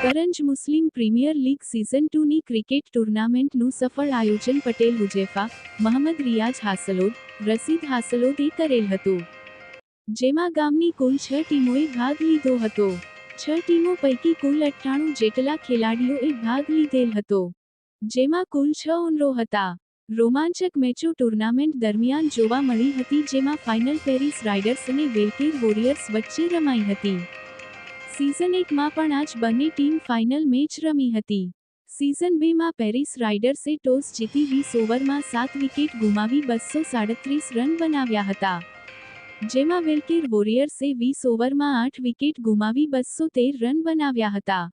Karanj Muslim premier league season ટુની cricket ટુર્નામેન્ટનું સફળ આયોજન પટેલ હુજેફા મહમદ રિયાઝ હાસલોદ, રસીદ હાસલોદે કરેલ હતું. જેમાં ગામની કુલ છ ટીમોએ ભાગ લીધો હતો. છ ટીમો પૈકી કુલ અઠ્ઠાણું જેટલા ખેલાડીઓએ ભાગ લીધેલ હતો. જેમાં કુલ છ ઓનરો હતા. રોમાંચક મેચો ટુર્નામેન્ટ દરમિયાન જોવા મળી હતી જેમાં ફાઇનલ પેરિસ રાઇડર્સ અને વેલકેર વોરિયર્સ વચ્ચે રમાઈ હતી. સિઝન એકમાં પણ આજ બંને ટીમ ફાઇનલ મેચ રમી હતી. સિઝન બેમાં પેરિસ રાઇડર્સે ટોસ જીતી વીસ ઓવરમાં સાત વિકેટ ગુમાવી બસો સાડત્રીસ રન બનાવ્યા હતા. જેમાં વેલકેર વોરિયર્સે વીસ ઓવરમાં આઠ વિકેટ ગુમાવી બસો તેર રન બનાવ્યા હતા.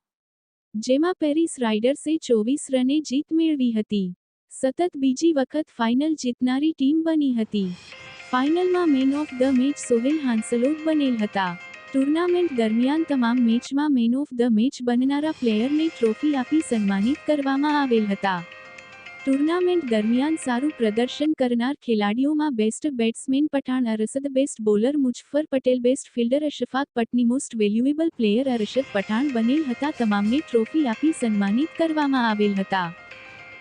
જેમાં પેરિસ રાઇડર્સે ચોવીસ રને જીત મેળવી હતી. સતત બીજી વખત ફાઇનલ જીતનારી ટીમ બની હતી. ફાઇનલમાં man of the match Sohel Hansalod બનેલ હતા. ટુર્નામેન્ટ દરમિયાન તમામ મેચમાં મેન ઓફ ધ મેચ બનનારા પ્લેયરને ટ્રોફી આપી સન્માનિત કરવામાં આવેલ હતા. ટુર્નામેન્ટ દરમિયાન સારું પ્રદર્શન કરનાર ખેલાડીઓમાં best batsman Pathan Arshad, best bowler Muzaffar Patel, best fielder Ashfaq Patni most valuable player Arshad Pathan બનેલ હતા. તમામને ટ્રોફી આપી સન્માનિત કરવામાં આવેલ હતા.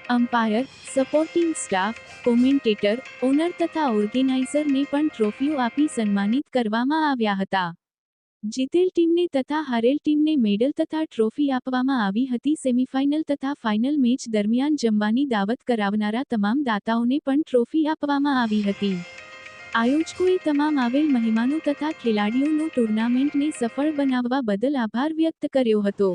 Umpire, supporting staff, commentator, owner તથા ઓર્ગેનાઇઝરને પણ ટ્રોફીઓ આપી સન્માનિત કરવામાં આવ્યા હતા. જીતેલ ટીમને તથા હારેલ ટીમને મેડલ તથા ટ્રોફી આપવામાં આવી હતી સેમીફાઇનલ તથા ફાઇનલ મેચ દરમિયાન જમવાની દાવત કરાવનારા તમામ દાતાઓને પણ ટ્રોફી આપવામાં આવી હતી. આયોજકોએ તમામ આવેલ મહેમાનો તથા ખેલાડીઓનો ટુર્નામેન્ટને સફળ બનાવવા બદલ આભાર વ્યક્ત કર્યો હતો.